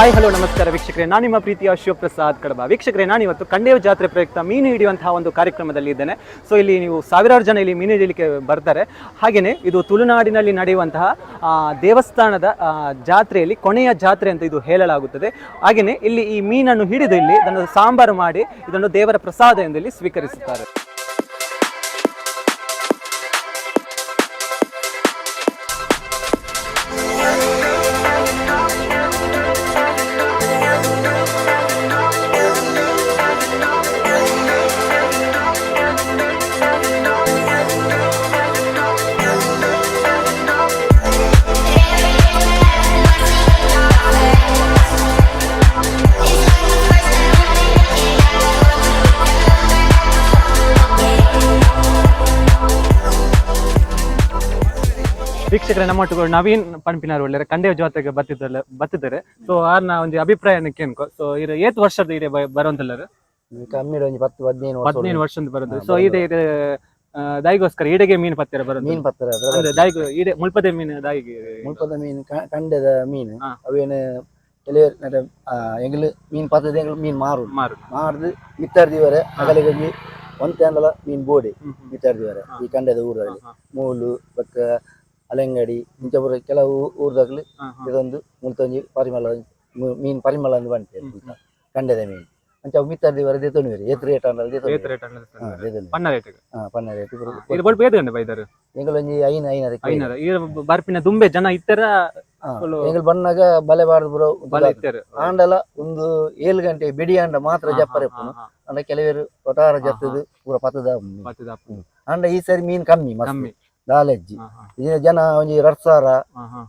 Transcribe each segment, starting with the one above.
Hi, hello, ನಮಸ್ಕಾರ ವೀಕ್ಷಕರೇ. ನಾನು ನಿಮ್ಮ ಪ್ರೀತಿಯ ಶಿವಪ್ರಸಾದ್ ಕಡಬ. ವೀಕ್ಷಕರೇ, ನಾನು ಇವತ್ತು ಕಂಡೇವ ಜಾತ್ರೆ ಪ್ರಯುಕ್ತ ಮೀನು ಹಿಡಿಯುವಂತಹ ಒಂದು ಕಾರ್ಯಕ್ರಮದಲ್ಲಿ ಇದ್ದೇನೆ. ಸೊ ಇಲ್ಲಿ ನೀವು ಸಾವಿರಾರು ಜನ ಇಲ್ಲಿ ಮೀನು ಹಿಡಿಯಲಿಕ್ಕೆ ಬರ್ತಾರೆ. ಹಾಗೆಯೇ ಇದು ತುಳುನಾಡಿನಲ್ಲಿ ನಡೆಯುವಂತಹ ದೇವಸ್ಥಾನದ ಜಾತ್ರೆಯಲ್ಲಿ ಕೊನೆಯ ಜಾತ್ರೆ ಅಂತ ಇದು ಹೇಳಲಾಗುತ್ತದೆ. ಹಾಗೆಯೇ ಇಲ್ಲಿ ಈ ಮೀನನ್ನು ಹಿಡಿದು ಇಲ್ಲಿ ಇದನ್ನು ಸಾಂಬಾರು ಮಾಡಿ ಇದನ್ನು ದೇವರ ಪ್ರಸಾದ ಎಂದು ಇಲ್ಲಿ ಸ್ವೀಕರಿಸುತ್ತಾರೆ. ವೀಕ್ಷಕರೇ ಒಟ್ಟುಗಳು ನವೀನ್ ಪಂಪಿನಾರ್ ಒಳ್ಳೆ ಕಂಡೆ ಜಾತ್ರೆಗೆ ಬರ್ತಿದ್ದಲ್ಲ ಬರ್ತಿದ್ದಾರೆ. ಸೊ ಆರ್ನ ಒಂದು ಅಭಿಪ್ರಾಯ ಕೇಳ್ಕೊ. ಸೊ ಇದು ಏತ್ ವರ್ಷದ ಇದೆ ಬರೋಂತಲ್ಲರು ಕಮ್ಮಿ ಒಂಜಿ ಪತ್ತು ಹದಿನೈದು ವರ್ಷ ಹದಿನೈದು ವರ್ಷದ ಬರೋದು. ಸೊ ಇದೆ ಇದು ದಾಯಿಗೋಸ್ಕರ ಈಡೆಗೆ ಮೀನು ಪತ್ತಿರ ಬರೋದು. ಮೀನ್ ಪತ್ತೆ ಅಂದ್ರೆ ದಾಯಿಗೋ ಈಡೆ ಮುಳ್ಪದೆ ಮೀನು ದಾಯಿಗೆ. ಮುಳ್ಪದ ಮೀನ್ ಕಂಡದ ಮೀನು. ಅವೇನು ಮೀನ್ ಪತ್ತದ ಎಂಗ್ಲು ಮೀನ್ ಮಾರು. ಮಾರು. ಮಾರ್ದು ಮಿತ್ತಾರ್ದಿವರೆ ಅಗಲಿಗೆ ಒಂತೆ ಅಂದಲ ಮೀನ್ ಬೋಡಿ ಹ್ಮ್, ಹ್ಮ್. ಮಿತ್ತಾರ್ದಿವರೆ ಈ ಕಂಡದ ಊರಲ್ಲಿ. ಮೂಲು ಬಕ್ಕ ಅಲೆಂಗಡಿ ಇಂಚಪುರ ಕೆಲವು ಊರ್ದಾಗ್ಲಿ. ಇದೊಂದು ಮುಳ್ತೊಂಜಿ ಪರಿಮಳ ಮೀನ್ ಪರಿಮಳ ಅಂದ್ ಬಂತೆ ಕಂಡದ ಮೀನ್. ಅಂಚ ಮಿತ್ತಿ ದೇತೊಣಿವೆರಿ ಏತ್ ರೇಟ್ ಅಂದಲ್ಲ ಏತ್ ರೇಟ್ ಅನ್ನೋದು ಹಾ ದೇತೊಣಿ ಪನ್ನ ರೇಟ್ ಹಾ ಪನ್ನ ರೇಟ್ ಇದು ಬಡ್ ಬೇದ ಗಂಡ ಬೈದರು ಎಂಗಳೊಂಜಿ ಐನ ಐನದಕ್ಕೆ ಐನರ. ಈ ಬರ್ಪಿನ ದುಂಬೆ ಜನ ಇತ್ತರ? ಎಂಗಲ್ ಬಣ್ಣಗ ಬಲೆ ಬಾರದು ಬರೋ ಬಲೆ ಇತ್ತರ. ಆಂಡಲ ಒಂದು ಏಳು ಗಂಟೆ ಬಿಡಿ ಆಂಡ ಮಾತ್ರ ಜಪ್ಪರ ಅಂಡ ಕೆಲವರು ಒಟಾರ ಜತ್ತದು ಪೂರ ಪತ್ತದ. ಆಂಡ ಈ ಸರಿ ಮೀನ್ ಕಮ್ಮಿ ಕಮ್ಮಿ. ಹಾ, ಹಾ, ಜನ ಒಂಜಿ ಎರಡ್ ಸಾವಿರ.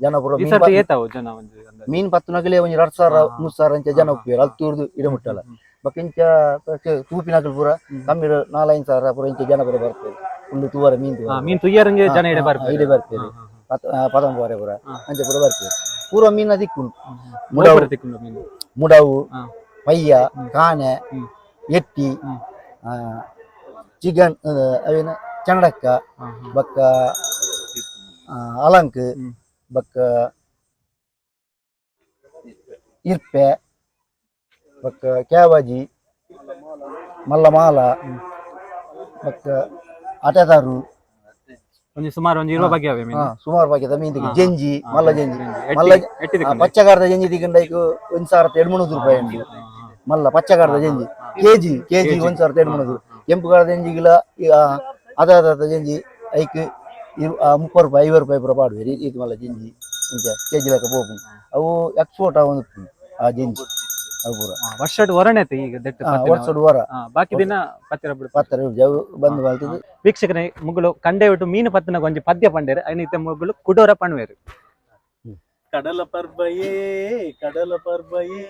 ಜನ ಪೂರ ಈ ಮೀನ್ ಸರ್ತಿ ಪತ್- ಏತಾವು ಜನ ಒಂದು ಅಂದಾಜು. ಮೀನ್ ಪತ್ತುನಗಲೇ ಒಂಜಿ ಎರಡ್ ಸಾವಿರ. ಮೂರ್ ಸಾವಿರ ಅಂಚ ಜನ ಉಪ್ಪಿರು ಅಲ್ಲಿ ತೂರ್ದು ಇಡ ಮುಟ್ಟಲ್ಲ ಇಂಚ ಬಕ್ಕಿಂಚ ತೂಪಿನಕಲ್ ಪೂರ. ಕಮ್ಮಿ ನಾಲೈದು ಸಾವಿರ ಪೂರ ಇಂಚ ಜನ ಪೂರ ಬರ್ತೇವೆ ಒಂದು ತೂವರ ಮೀನ್ ಹಾ, ತೂವರ ಮೀನ್ ತುಯ್ಯರಂಗೆ ಜನ ಇಡೆ ಬರ್ತಾರೆ ಇಡೆ ಬರ್ತೇವೆ. ಪದಂಬಾರೆ ಪೂರ ಅಂಚೆ ಪೂರ ಬರ್ತೇವೆ ಪೂರ ಮೀನ ಹ್ಮ್. ಮುಡವು. ಮೀನು ಮುಡವು ಹಾ. ಪಯ್ಯ ಕಾಣೆ ಕಾನೆ ಎಟ್ಟಿ. ಚಿಕನ್ ಅವೇನ ಚಂಡಕ್ಕ. ಬಕ್ಕ ಅಲಂಕ್. ಬಕ್ಕ ಇರ್ಪೆ ಬಕ್ಕ ಕ್ಯಾವಾಜಿ ಮಲ್ಲಮಾಲ ಬಕ್ಕ ಅಟೆದಾರು ಸುಮಾರು ಒಂದು ಇರುವ ಬಗ್ಗೆ ಅವೆ ಮೀನು. ಸುಮಾರು ಬಗೆದ ಮೀನ್ ಹಾ, ಹಾ. ಜಂಜಿ ಮಲ್ಲ ಜಂಜಿ. ಮಲ್ಲ. ಪಚ್ಚಗಾರದ ಜಂಜಿ ತಿಗೊಂಡೈಕು ಒಂದ್ ಸಾವಿರದ ಎರಡು ರೂಪಾಯಿ ಹಾ. ಮಲ್ಲ ಪಚ್ಚಗಾರದ ಜಂಜಿ. ಕೆಜಿ ಕೆಜಿ ಒಂದು ಸಾವಿರದ ಎರಡು ಮೂರು ಕೆಂಪು ಗಾರದ ಜಂಜಿಗಿಲ್ಲ ಅದ ಜಂಜಿ ಐಕ್ ಇವ್- ಆ, ಮುಪ್ಪತ್ತು ರೂಪಾಯಿ ಐವತ್ತು ರೂಪಾಯಿ ಪೂರ ಪಾಡುವೆ ಇದು ಮಲ್ಲ ಜಂಜಿ ಇಂಚ ಕೆಜಿ ಲೆಕ್ಕ ಪೋಪು ಅವು ಎಕ್ಸ್ಪೋರ್ಟ್ ಒಂದು ಆ ಜಂಜಿ ಅವು ಪೂರ ಹಾ, ವರ್ಷಡ್ ಹೊರಣೆತೆ ಈಗ ದೆಟ್ಟ ಆ, ಪತ್ತಿನ ವರ್ಷದ ವಾರ ಹಾ, ಬಾಕಿ ದಿನ ಪತ್ತಿರ ಬಿಡು ಪತ್ತರ ಜವು ಬಂದು ಬಲ್ತದು ವೀಕ್ಷಕರೇ ಮುಗ್ಳು ಕಂಡೆ ಬಿಟ್ಟು ಮೀನು ಪತ್ತಿನ ಒಂಜಿ ಪದ್ಯ ಪಂಡೇರು ಐನಿತ ಮುಗ್ಳು ಕುಡೋರ ಪಣ್ವೇರು கடல பர்பையே கடல பர்பையே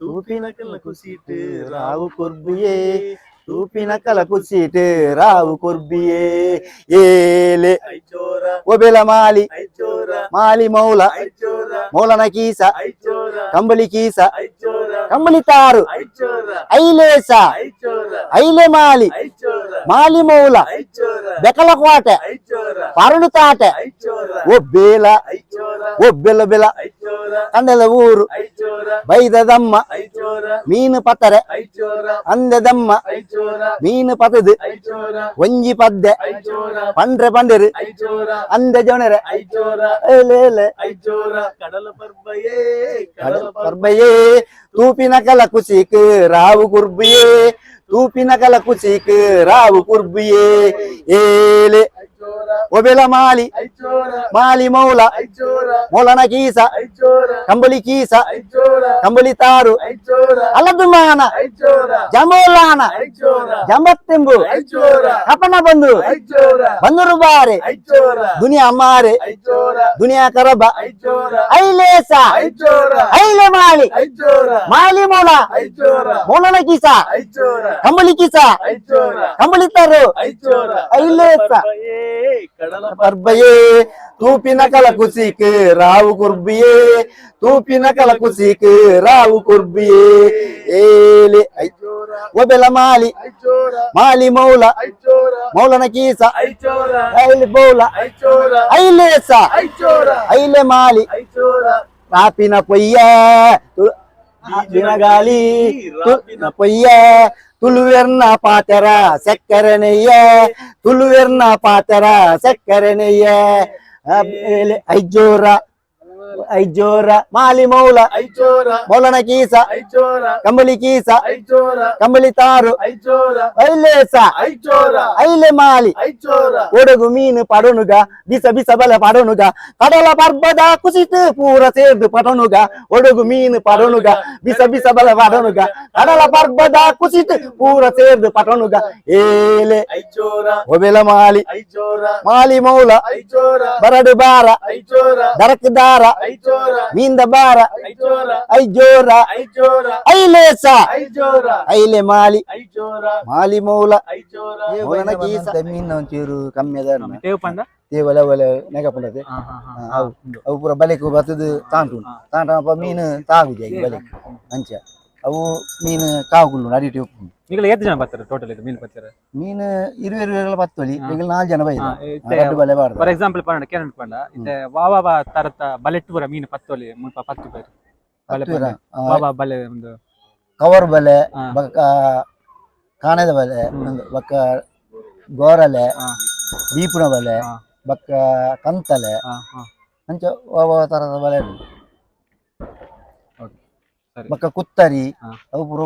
தூப்பின கல்ல குசிட்டு ராவு ಕೊರ್ಬಿಯೇ చూపిన కలకు చీటే రావు కొర్బియే. ఏలే ఓబెల మాలి. మాలి మౌల. మౌలన కీస. కంబలి కీస. కంబలి తారు. ఐలేస. ఐలే మాలి. మాలి మౌల. బెకల కోట పరుడు తాట. ఓ బేల. ఓ బెల బెల. ಕಂಡಲ ಊರು ಬೈದದಮ್ಮ ಮೀನು ಪತ್ತರೆ ಅಂದದಮ್ಮ ಮೀನು ಪತದು ಒಂಜಿ ಪದ್ದೆ ಪಂಡ್ರೆ ಪಂಡರು ಅಂದ ಜೋಣರೆ ಪರ್ಬಯೇ ತೂಪಿನ ಕಲ ಕುಸಿಕ್ ರಾವು ಕುರ್ಬಿಯೇ ತೂಪಿನ ಕಲ ಕುಚಿಕ್ ರಾವು ಕುರ್ಬಿಯೇ ಏಲೆ ಒಬೆಲ ಮಾಲಿ ಮಾಲಿ ಮೌಲ ಮೌಲನ ಕೀಸ ಕಂಬಳಿ ಕೀಸ ಕಂಬಳಿ ತಾರು ಅಲದುಮಾನ ಜಂಬೋಲಾನ ಜಂಬತ್ತೆಂಬು ಕಪಣ ಬಂದು ಬಂದರು ಬಾರೆ ದುನಿಯಾ ಅಮ್ಮಾರೆ ದುನಿಯಾ ಕರಬ ಐಲೇಸ ಐಲೆ ಮಾಳಿ ಮಾಳಿ ಮೂಲ ಮೂಲನ ಕೀಸ ಕಂಬಳಿ ಕೀಸ ಕಂಬಳಿ ತಾರು ಐಲೇಸ ಕಡಲ ತೂಪಿನ ಕಲಕುಸಿಕ್ ರಾವು ಕುರ್ಬಿಯೇ. ತೂಪಿನ ಕಲಕುಸಿಕ್ ರಾವು ಕುರ್ಬಿಯೇ. ಏಲೆ ಒಬೆಲ ಮಾಲಿ. ಮಾಲಿ ಮೌಲ. ಮೌಲನ ಕೀಸ. ಐಲಿ ಬೌಲ. ಐಲೆ ಐಲೆ ಮಾಲಿ. ರಾಪಿನ ಪೊಯ್ಯ. ದಿನಗಾಲಿ ಪೊಯ್ಯ. ತುಳುವೆರ್ನ ಪಾತರ ಸಕ್ಕರೆ ನೆಯ್ಯ. ತುಳುವೆರ್ನ ಪಾತರ ಸಕ್ಕರೆ ನೆಯ್ಯ. ಆಮೇಲೆ ಐಜೋರ ಐಜೋರ ಮಾಲಿ ಮೌಲ ಐಜೋರ ಮೌಲನ ಕೀಸ ಐಜೋರ ಕಂಬಳಿ ಕೀಸ ಐಜೋರ ಕಂಬಳಿ ತಾರು ಐಜೋರ ಐಲೇಸ ಐಚೋರ ಐಲೆ ಮಾಲಿ ಐಚೋರ ಒಡಗು ಮೀನು ಪಡೋನುಗ ಬಿಸ ಬಿಸ ಬಲ ಪಡೋನುಗ ಕಡಲ ಪರ್ಬದ ಕುಸಿತು ಪೂರ ಸೇರ್ದು ಪಡೋನುಗ ಒಡಗು ಮೀನು ಪಡೋನುಗ ಬಿಸ ಬಿಸ ಬಲ ಪಡೋನುಗ ಕಡಲ ಪರ್ಬದ ಕುಸಿತು ಪೂರ ಸೇರ್ದು ಪಡನುಗ ಏಲೆ ಐಜೋರ ಒಬೆಲ ಮಾಲಿ ಐಚೋರ ಮಾಲಿ ಮೌಲ ಐಚೋರ ಬರಡು ಬಾರ ಐಜೋರ. ದರಕ್ ಮೀಂದ ಬಾರ. ಐ ಐಜೋರ ಐಚೋರ ಐಲೇಸ. ಐಚೋರ ಐಲೆ ಮಾಲಿ. ಐಚೋರ ಮಾಲಿ ಮೌಲ. ಐಚೋರ ಮೌಲನ ಕೀಸ ಮೀನು ಒಂಚೂರು ಕಮ್ಮಿ ಅದ ತೇವ್ ಪಂಡ ತೇವಲ ಒಲೆ ಹಾ ಹಾ ಅವು ಅವು ಪೂರ ಬಲೆಕು ಬರ್ತದ ತಾಂಟು ತಾಂಟ ಮೀನು ತಾಗುದಿ ಬಲೆಕ್ ಅಂಚ. ಅವು ಮೀನು ಕಾಗುಳ್ಳು ಅಡಿಟಿ ಉಪ್ಪು ಈಗ ಎಷ್ಟು ಜನ ಬರ್ತಾರೆ ಟೋಟಲ್ ಇದು ಮೀನು ಬರ್ತಾರೆ ಮೀನು ಇರುವೆ ಇರುವೆಗಳ ಪತ್ತೊಲಿ ಈಗ ನಾಲ್ಕು ಜನ ಇತ್ತೆ ರಡ್ಡು ಬಲೆ ಬಾರ್ದ. ಫಾರ್ ಎಕ್ಸಾಂಪಲ್ ಪಂಡ ಕೇರಳ ಪಂಡ. ಇತ್ತೆ ವಾವಾ ವಾ ತರತ ಬಲೆಟ್ ಪೂರ ಮೀನು ಪತ್ತೋಲಿ ಮುಲ್ಪ ಪತ್ತು ಬೇರೆ ಬಲೆ ಹತ್ತು ವಾ ವಾ ಬಲೆ ಒಂದು. ಕವರ್ ಬಲೆ. ಬಕ್ಕ ಕಾಣದ ಬಲೆ ಬಕ್ಕ ಗೋರಲೆ ದೀಪನ ಬಲೆ. ಬಕ್ಕ ಕಂತಲೆ ಹಾ ಹಾ. ಅಂಚ ಒಬ್ಬ ತರದ ಬಲೆ ಬಕ್ಕ ಕುತ್ತರಿ. ಅವು ಪೂರ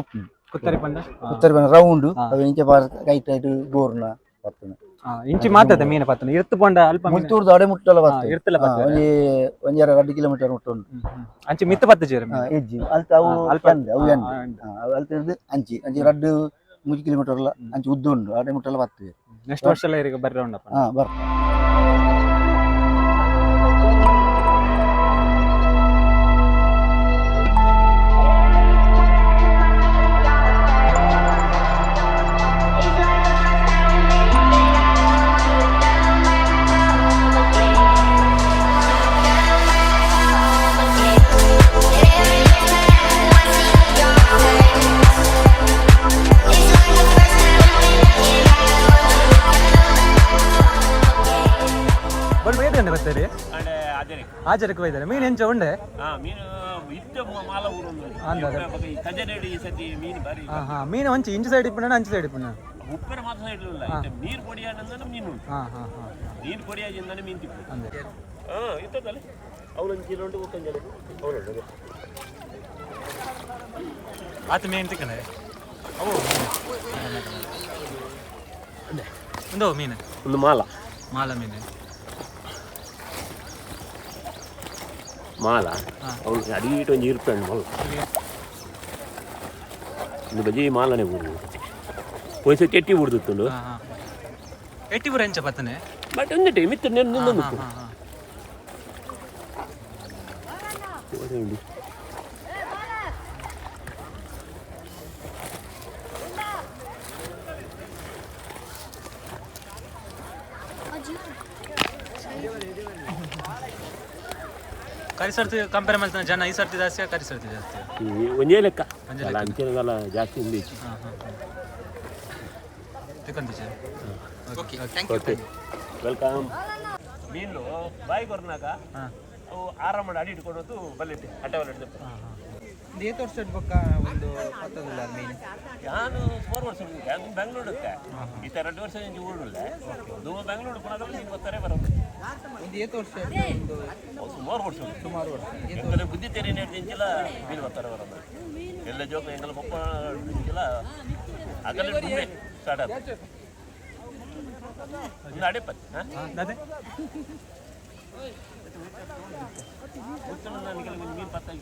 ಕುತ್ತರಿ ಪಂಡ ಕುತ್ತರಿ ಬಣ್ಣ ರೌಂಡ್. ಅವು ಇಂಚ ಬಾರ್ ಕೈಟ್ ಐಟ್ ಗೋರ್ನ ಬರ್ತದೆ. ಹಾ ಇಂಚಿ ಮಾತದ ಮೀನು ಪತ್ತನ ಇರ್ತು ಪಂಡ ಅಲ್ಪ ಮುತ್ತೂರ್ದ ಅಡೆ ಮುಟ್ಟಲ ಬರ್ತದೆ. ಇರ್ತಲ ಬರ್ತದೆ. ಒಂಜಿ ಒಂಜರ ಎರಡು ಕಿಲೋಮೀಟರ್ ಮುಟ್ಟ ಉಂಟು ಹ್ಮ್, ಹ್ಮ್. ಅಂಚಿ ಮಿತ್ತ ಪತ್ತು ಜೀರ ಎಜ್ಜಿ ಅಲ್ತ ಅವು ಅಲ್ಪ ಅವು ಅವು ಅಲ್ತ ಹಿಡ್ದು ಅಂಚಿ. ಅಂಚಿ ರಡ್ಡು ಮೂಜಿ ಕಿಲೋಮೀಟರ್ ಅಂಚಿ ಉದ್ದು ಉಂಡು ಅಡೆ ಮುಟ್ಟಲ ಬರ್ತದೆ. ನೆಕ್ಸ್ಟ್ ವರ್ಷ ಎಲ್ಲ ಬರ್ರಿ ಉಂಡಪ್ಪ ಹಾ ಬರ್ತ ಆಚಾರಕ್ಕೆ ಹೋಯ್ತಾರೆ ಮೀನು ಹೆಂಚ ಉಂಡೆ? ಹಾ ಮೀನು ಇತ್ತ ಮಾಲ. ಕಜನೇಡಿ ಈ ಸತಿ ಮೀನು ಬಾರಿ ಹಾ ಹಾ. ಮೀನು ಒಂಚಿ ಇಂಚು ಸೈಡ್ ಇಪ್ಪಣ್ಣ ಅಂಚು ಸೈಡ್ ಇಪ್ಪಣ್ಣ ಉಪ್ಪರ ಮಾತ್ರ ನೀರು ಮೀನು ಉಂಟು. ಹಾ ಹಾ ಹಾ. ನೀರು ಕೊಡಿಯಾದಿಂದಾನೆ ಮೀನು ತಿಪ್ಪು ಹಾ ಇತ್ತದಲ್ಲ ಅವಳೊಂದು ಕಿಲೋ ಉಂಟು ಒಕ್ಕಂಜಲ ಅವಳು ಆತ ಮೀನು ತಿಕ್ಕಣೆ ಅವು ಒಂದು ಮೀನು. ಒಂದು ಮಾಲ. ಮಾಲ ಮೀನು. ಮಾಲ. ಅವಳು ಒಂಜಿ ಇರ್ಪೆಂಡು ಮಲ್ಲ ಒಂದು ಬಜಿ ಮಾಲನೆ ಊರು. ಪೊಯ್ಸ ಕೆಟ್ಟಿ ಬಿಡ್ದುತ್ತುಂಡು ಎಟ್ಟಿ ಬರ ಎಂಚ ಪತ್ತನೆ ಬಟ್ ಒಂದಿಟ್ಟು ಮಿತ್ರ ನೆನ್ ಹಾ ನಿಂದೊಂದು ಹಾ ಹಾ ಕರಿ ಸರ್ತಿ ಕಂಪೇರ್ ಮಾಡ್ತಾನೆ ಜನ ಈ ಸರ್ತಿ ಜಾಸ್ತಿ ಕರಿ ಸರ್ತಿ ಜಾಸ್ತಿ. ಒಂದೇ ಲೆಕ್ಕ. ಒಂದೇ ಅಲ್ಲ ಅಂಚೆನದಲ್ಲ ಜಾಸ್ತಿ ఉంది ಹಾಂ ಹಾಂ ಹಾಂ. ತಿಕ್ಕಂತೀಚೆ ಓಕೆ ಓಕೆ ವೆಲ್ಕಮ್ ಮೀನು ಬಾಯಿ ಕೊರ್ನಾಗ ಹಾಂ. ಅವು ಆರಾಮ ಮಾಡಿ ಅಡಿ ಇಟ್ಕೊಂಡು ಬಲ್ಲಿಟ್ಟೆ ಅಡ್ಡ ಬಲ್ಲಿಟ್ಟು ಹಾಂ ಹಾಂ. ಏತ್ ವರ್ಷದ ಬೊಕ್ಕ ಒಂದು ಹತ್ತದಿಲ್ಲ ಮೀನು? ನಾನು ಸುಮಾರು ವರ್ಷ ಈ ಥರ ಎರಡು ವರ್ಷ ಇಂಚು ಊರಲ್ಲ ಅದು ಬೆಂಗಳೂರು ಪುನಃ ನೀವು ಗೊತ್ತಾರೆ ಬರೋದು. ಒಂದು ಏತ್ ವರ್ಷ ಒಂದು ಸುಮಾರು ವರ್ಷ ಸುಮಾರು ವರ್ಷ. ಬುದ್ಧಿ ತೆರಿ ನೆಡ್ದಿಂಚಿಲ್ಲ ಮೀನು ಬರ್ತಾರೆ ಬರೋದು ಎಲ್ಲ ಜೋಕ ಎಂಗಲ ಪಪ್ಪ ಇಂಚಿಲ್ಲ ಡುಮ್ಮೆ ಸ್ಟಾರ್ಟ್ ಆದ ಇಲ್ಲ ಅಡೆಪತ್ತಿ ಹಾಂ? ಅದೇ. ನನಗೆ ಮೀನು ಪತ್ತಾಗಿ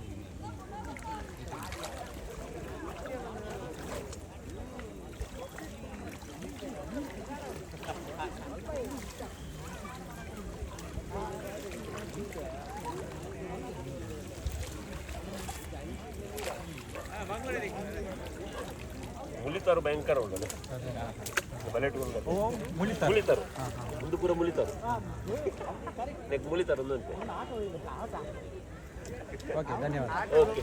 ಹುಲಿತಾರು ಭಯಂಕರ ಉಂಟು ಮುಳಿತಾರು. ಒಂದು ಪೂರ ಮುಳಿತಾರು. ನೆಕ್ ಮುಳಿತಾರು ಒಂದಂತೆ ಓಕೆ ಧನ್ಯವಾದ. ಓಕೆ.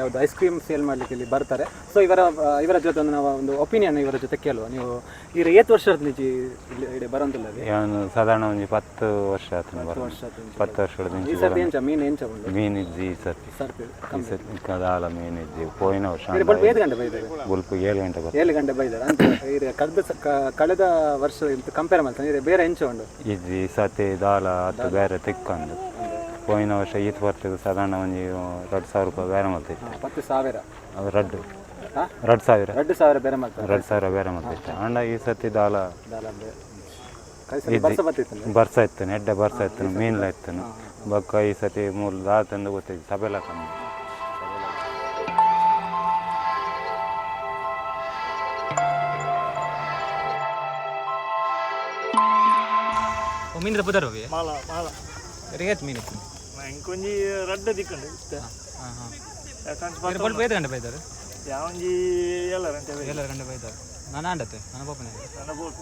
ಯಾವುದು ಐಸ್ ಕ್ರೀಮ್ ಸೇಲ್ ಮಾಡಲಿಕ್ಕೆ ಇಲ್ಲಿ ಬರ್ತಾರೆ. ಸೊ ಇವರ ಇವರ ಜೊತೆ ಒಂದು ನಾವು ಒಂದು ಒಪಿನಿಯನ್ ಇವರ ಜೊತೆ ಕೇಳುವ. ನೀವು ಈಗ ಏತ್ ವರ್ಷದ ನಿಜಿ ಇಲ್ಲಿ ಬರೋದಿಲ್ಲ ಯಾವನು ಸಾಧಾರಣ ಒಂದು ಪತ್ತು ವರ್ಷ ಆತನ ಬರ ವರ್ಷ. ಪತ್ತು ವರ್ಷದ ಈ ಸರ್ತಿ ಎಂಚ ಮೀನು ಎಂಚ ಬಂದು? ಮೀನು ಇಜ್ಜಿ ಈ ಸರ್ತಿ. ಈ ಸರ್ತಿ ಕದಾಲ ಮೀನು ಇಜ್ಜಿ ಪೋಯಿನ ವರ್ಷ ಬಟ್ ಬಲ್ಪ ಐದು ಗಂಟೆ ಬೈದಾರೆ? ಬುಲ್ಪ ಏಳು ಗಂಟೆ ಬರ್ತದೆ. ಏಳು ಗಂಟೆ ಬೈದಾರೆ. ಅಂತ ಇದು ಕಳೆದ ಕಳೆದ ವರ್ಷ ಕಂಪೇರ್ ಮಾಡ್ತಾನೆ. ಬೇರೆ ಎಂಚ ಉಂಡು ಇಜ್ಜಿ ಈ ಸರ್ತಿ ದಾಲ ಅದು ಬೇರೆ ತಿಕ್ಕಂದು. ಪೋಯಿನ ವರ್ಷ ಈತ್ ಬರ್ತದೆ ಸಾಧಾರಣ ಒಂದು ಎರಡು ಸಾವಿರ ರೂಪಾಯಿ ಬೇರೆ ಮಾಡ್ತೈತೆ ಹತ್ತು ಸಾವಿರ. ಅದು ರಡ್ಡು? ಎರಡು ಸಾವಿರ. ಎರಡು ಸಾವಿರ ಬೇರೆ ಮಾಡ್ತಾರೆ ಎರಡು ಸಾವಿರ ಬೇರೆ ಮಾಡ್ತೈತೆ ಅಂಡ ಈ ಸತಿ ದಾಲ ಬರ್ಸ ಇತ್ತು ಎಡ್ಡೆ ಬರ್ಸ ಇತ್ತು ಮೀನ್ಲ ಇತ್ತು. ಬಕ್ಕ ಈ ಸತಿ ಮೂರು ದಾಲ ತಂದು ಗೊತ್ತಿದ್ದು ಸಭೆಲ್ಲ ಕಮ್ಮಿ ಮೀನಿದ ಪುದರ್ ಹೋಗಿ ಮಾಲ ಮಾಲ. ರೇಟ್ ಮೀನು. ಇಂಕೊಂಜಿ ರಡ್ಡ ದಿಕ್ಕಂಡು ಹಾಂ ಹಾಂ. ಯಾಕಂತ ಬಲ್ಪ ಐದು ಗಂಟೆ ಬೈತಾರೆ? ಯಾವಂಜಿ ಎಲ್ಲರಂತೆ ಏಳು ಗಂಟೆ ಬೈತಾರೆ. ನಾನು ಆಂಡತ್ತೆ ನನ್ನ ಪಾಪನೇ ನನ್ನ ಬೋಟ್